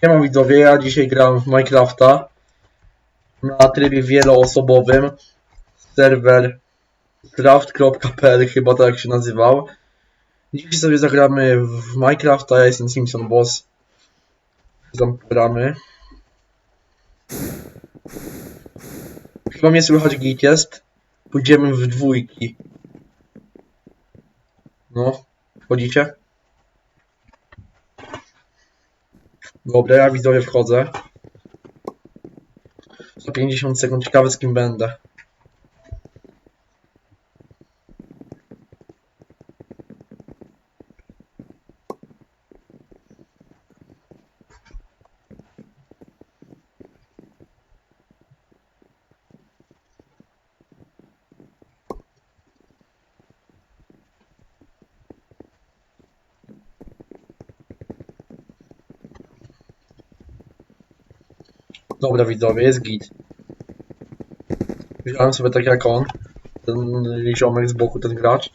Siema widzowie, ja dzisiaj gram w Minecrafta na trybie wieloosobowym. Serwer draft.pl chyba tak się nazywał. Dzisiaj sobie zagramy w Minecrafta, ja jestem Simpson Boss. Zagramy. Chyba mnie słychać git jest. Pójdziemy w dwójki. No, wchodzicie? Dobra, ja widzowie wchodzę. Za 50 sekund ciekawe z kim będę. Dobra widzowie, jest git. Wziąłem sobie tak jak on. Ten ziomek z boku, ten gracz.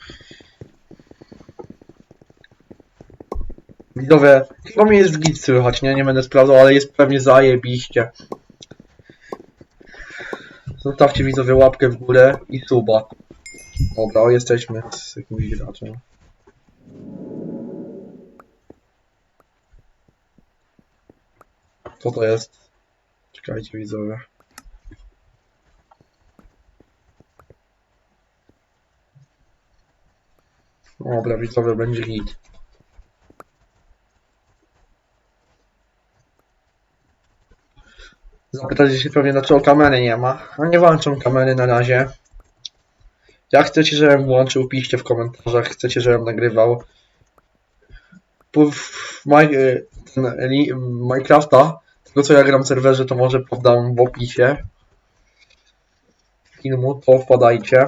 Widzowie, chyba mnie jest git słychać, nie? Nie będę sprawdzał, ale jest pewnie zajebiście. Zostawcie widzowie łapkę w górę i suba. Dobra, o, jesteśmy z jakimś graczem. Co to jest? Czekajcie widzowie. Dobra, widzowie, będzie hit. Zapytacie się pewnie, dlaczego kamery nie ma. A nie włączam kamery na razie. Jak chcecie, żebym włączył, piszcie w komentarzach. Chcecie, żebym nagrywał. Li- Minecrafta tego co ja gram w serwerze, to może poddam w opisie filmu, to wpadajcie.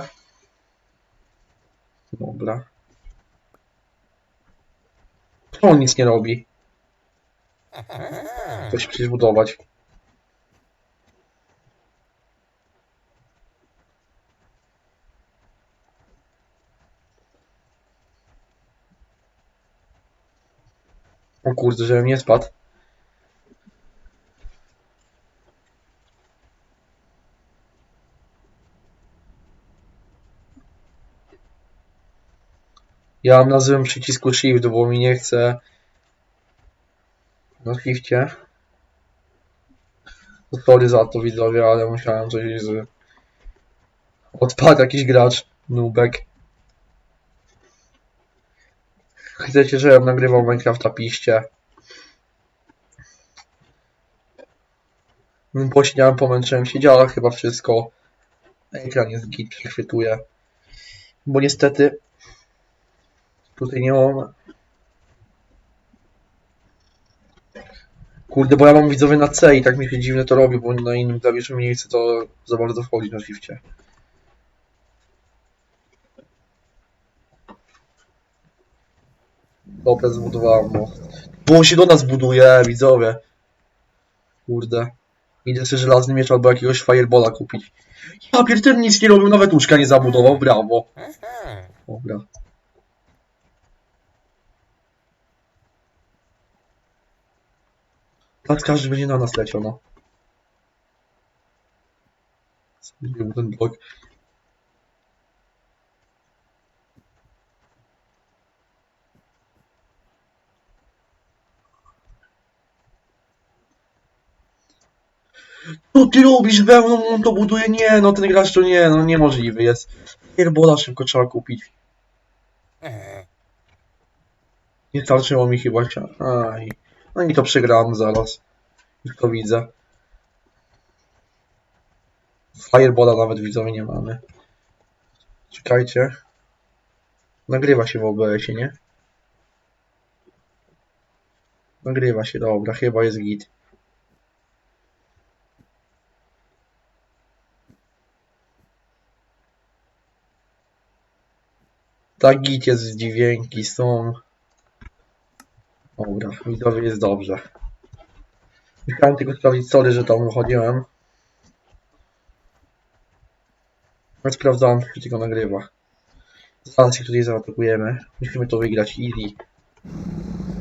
Dobra. Czemu on nic nie robi? Coś przecież budować. O kurde, żebym nie spadł. Ja mam na złym przycisku shift, bo mi nie chce na shifcie. No Sorry za to widzowie, ale musiałem coś z... Odpadł jakiś gracz, nubek. Chcecie, żebym nagrywał Minecrafta, piszcie. Pośniałem, pomęczyłem się, działa chyba wszystko. Ekran jest git, przechwytuje. Bo niestety Tutaj nie mam. Kurde, bo ja mam widzowie na C i tak mi się dziwne to robi, bo na innym klawiszu mi nie chce to za bardzo wchodzić na shifcie. Dobra, zbudowałem most. Bo on się do nas buduje, widzowie. Kurde. Idę sobie żelazny miecz albo jakiegoś firebola kupić. Ja pierdolę nic nie robił, nawet łóżka nie zabudował, brawo. Dobra. Tak każdy będzie na nas leciał, no. Zrobił ten blok. Co ty robisz wełną, on to buduje? Nie, no ten gracz to nie, no niemożliwy jest. Pierbola szybko trzeba kupić. Nie starczyło mi chyba się. Aj. No i to przegrałem zaraz. Już to widzę. Firebola nawet widzowie nie mamy. Czekajcie. Nagrywa się w OBS-ie, nie? Nagrywa się, dobra, chyba jest git. Tak git jest, dźwięki są. Dobra, widzowie jest dobrze. Musiałem tylko sprawdzić, sorry, że tam wychodziłem. Ale sprawdzałem, czy tylko nagrywa. Zaraz się tutaj zaatakujemy. Musimy to wygrać easy.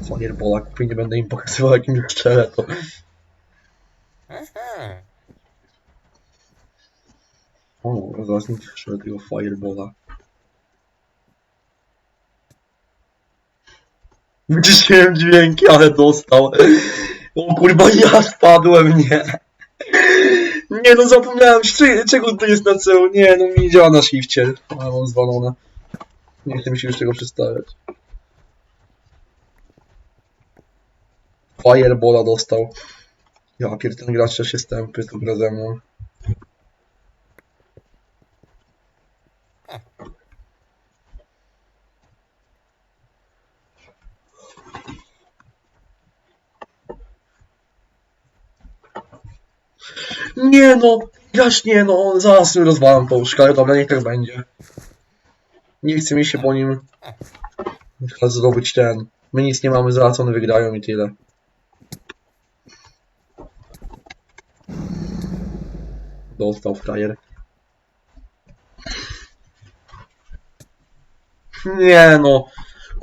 Firebola kupię, nie będę im pokazywał jakim strzelę to. O, zaraz nie tego Firebola. Wyciszyłem dźwięki, ale dostał. O kurwa, ja spadłem, nie. Nie no, zapomniałem, czy- czego to jest na celu. Nie no, mi działa na shifcie. Mam zwalone. Nie chcę mi się już tego przedstawiać. Firebola dostał. Ja pier ten gracz też jest tępy, to gra ze mną. Nie no, gracz nie no, zaraz rozwalam tą szkalę, dobra, niech tak będzie. Nie chce mi się po nim teraz zdobyć ten. My nic nie mamy, zaraz one wygrają i tyle. Dostał frajer. Nie no,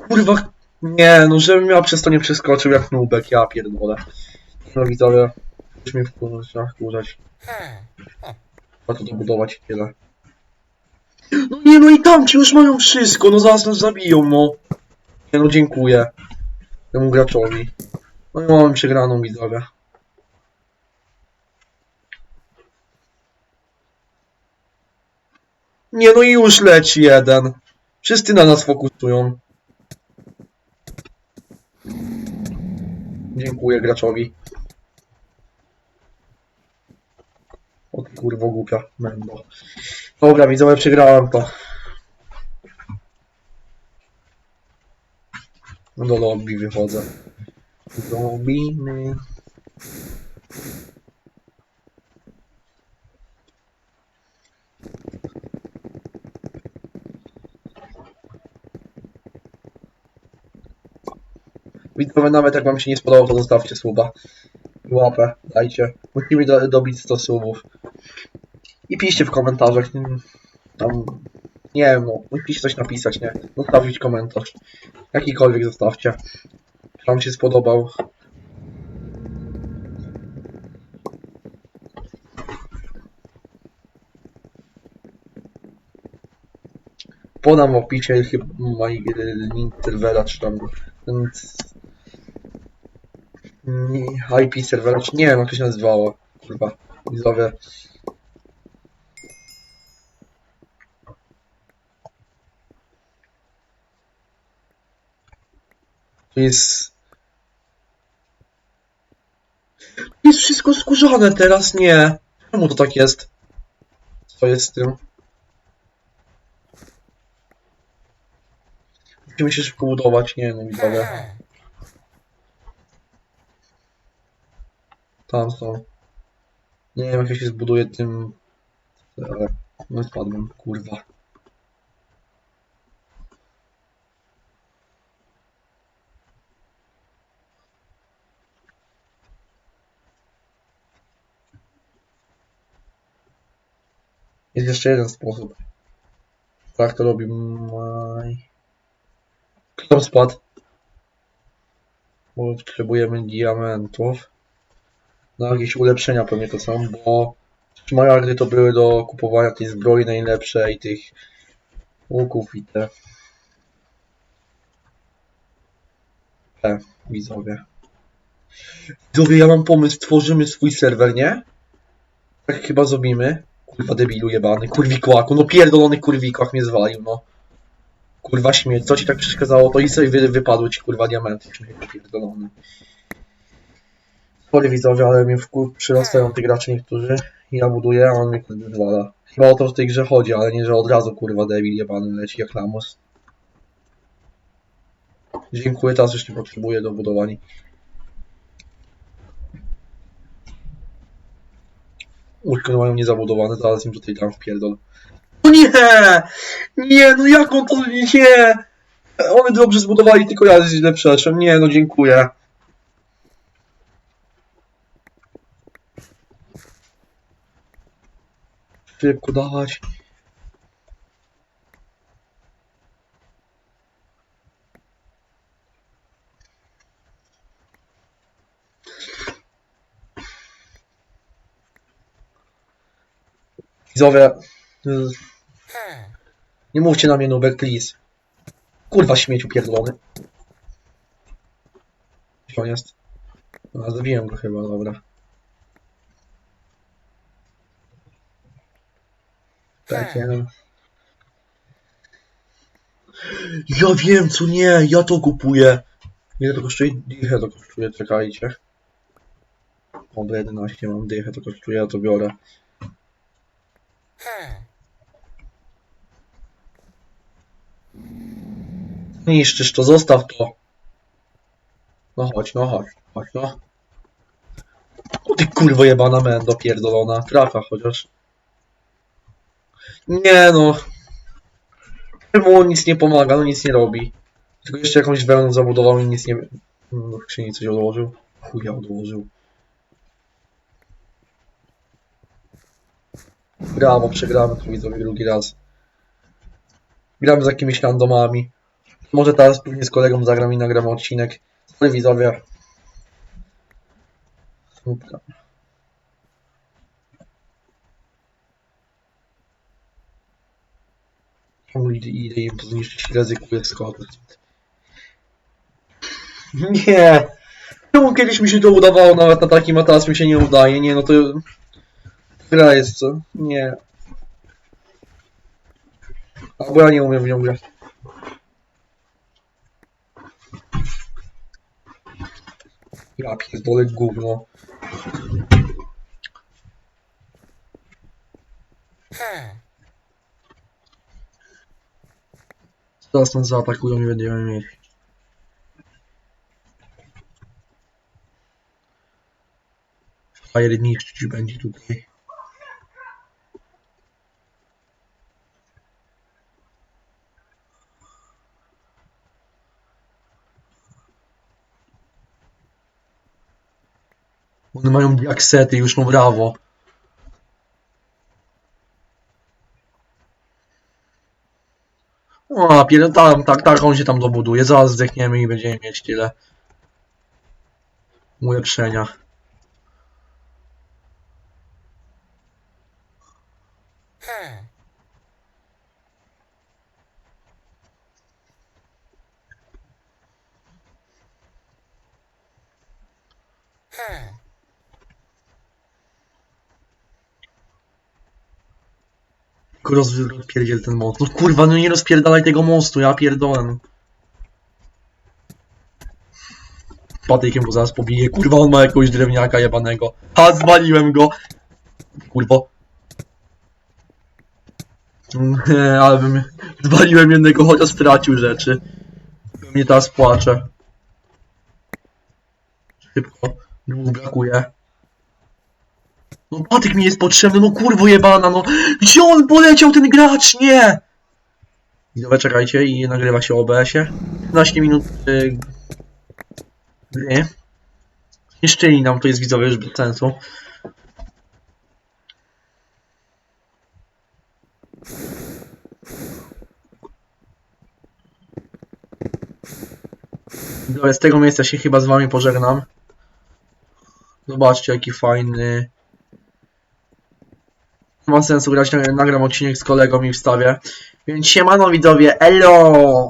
kurwa, nie no, żebym miał przez to nie przeskoczył jak nubek, ja pierdolę. No widzowie, mnie wkurzać, wkurzać. Trzeba to dobudować tyle. No nie no i tam ci już mają wszystko, no zaraz nas zabiją, no. Nie no, dziękuję. Temu graczowi. No i mamy przegraną widzowie. Nie no i już leci jeden. Wszyscy na nas fokusują. Dziękuję graczowi. O kurwo głupia mendo. Dobra widzowie, przegrałem to. Do lobby wychodzę. Robimy. Widzowie, nawet jak wam się nie spodobało, to zostawcie suba. Łapę, dajcie. Musimy do, dobić 100 subów. I piszcie w komentarzach. Tam, nie wiem, no, musicie coś napisać, nie? Zostawić komentarz. Jakikolwiek zostawcie. Czy wam się spodobał. Podam w opisie chyba link serwera, czy tam ten IP serwera, czy nie wiem jak to się nazywało. Kurwa, widzowie. Jest... Jest wszystko skórzane teraz, nie. Czemu to tak jest? Co jest z tym? Musimy się szybko budować, nie no widzowie. Tam są. Nie wiem jak ja się zbuduję tym... No spadłem, kurwa. Jest jeszcze jeden sposób. Tak to robi Maj. Kto spadł? Bo potrzebujemy diamentów. No jakieś ulepszenia pewnie to są, bo szmaragdy to były do kupowania tej zbroi najlepszej, tych łuków i te. Te, widzowie. Widzowie, ja mam pomysł, tworzymy swój serwer, nie? Tak chyba zrobimy. Kurwa debilu jebany, kurwikłaku, no pierdolony kurwikłak mnie zwalił, no. Kurwa śmieć, co ci tak przeszkadzało, to i sobie wy, wypadły ci kurwa diamenty, śmieć pierdolony. Sorry widzowie, ale mnie wkur przyrastają te gracze niektórzy. Ja buduję, a on mnie kurwa zwala. Chyba o to w tej grze chodzi, ale nie, że od razu kurwa debil jebany leci jak lamus. Dziękuję, teraz już nie potrzebuję do budowania. Łóżko mają niezabudowane, zaraz im tutaj tam wpierdol. No nie! Nie, no jak on to... Nie! One dobrze zbudowali, tylko ja źle przeszłem. Nie, no dziękuję. Szybko dawać. Widzowie, y, nie mówcie na mnie nubek, please. Kurwa śmieciu pierdolony. Gdzie on jest? A, zabiłem go chyba, dobra. Tak, ja wiem. Ja wiem, co nie, ja to kupuję. Ile to kosztuje? Dychę to kosztuje, czekajcie. O, do 11 mam dychę, to kosztuje, ja to biorę. Niszczysz to, zostaw to. No chodź, no chodź, chodź, no. O ty kurwo jebana mendo pierdolona, trafia chociaż. Nie no. Mu on nic nie pomaga, no nic nie robi. Tylko jeszcze jakąś wełnę zabudował i nic nie... No, w skrzyni coś odłożył. Chuja odłożył. Brawo, przegramy tu widzowie drugi raz. Gramy z jakimiś randomami. Może teraz pewnie z kolegą zagram i nagram odcinek. Sorry widzowie. Słupka. Czemu idę, idę im to zniszczyć? Ryzykuję skok. Nie! Czemu kiedyś mi się to udawało nawet na takim, a teraz mi się nie udaje? Nie, no to... Gra jest co? Nie. Albo ja nie umiem w nią grać. Ja pierdolę gówno. Zaraz nas zaatakują i będziemy mieć. Fire niszczyć będzie tutaj. One mają diaksety już, no brawo. O, pier... tam, tak, tak, on się tam dobuduje. Zaraz zdechniemy i będziemy mieć tyle. Ulepszenia. Tylko rozpierdziel ten most. No kurwa, no nie rozpierdalaj tego mostu, ja pierdolę. no. Patykiem go zaraz pobiję. Kurwa, on ma jakiegoś drewniaka jebanego. Ha, zwaliłem go. Kurwo. Ale bym... Zwaliłem jednego, chociaż stracił rzeczy. Mnie teraz płacze. Szybko. Dwóch brakuje. No patyk mi jest potrzebny, no kurwo jebana, no. Gdzie on poleciał ten gracz? Nie! Widzowie, czekajcie i nagrywa się OBS-ie. 15 minut y, gry. Niszczyli nam, to jest widzowie już bez sensu. Widzowie, z tego miejsca się chyba z wami pożegnam. Zobaczcie jaki fajny ma sensu grać, nagram odcinek z kolegą i wstawię. Więc siemano widzowie, elo!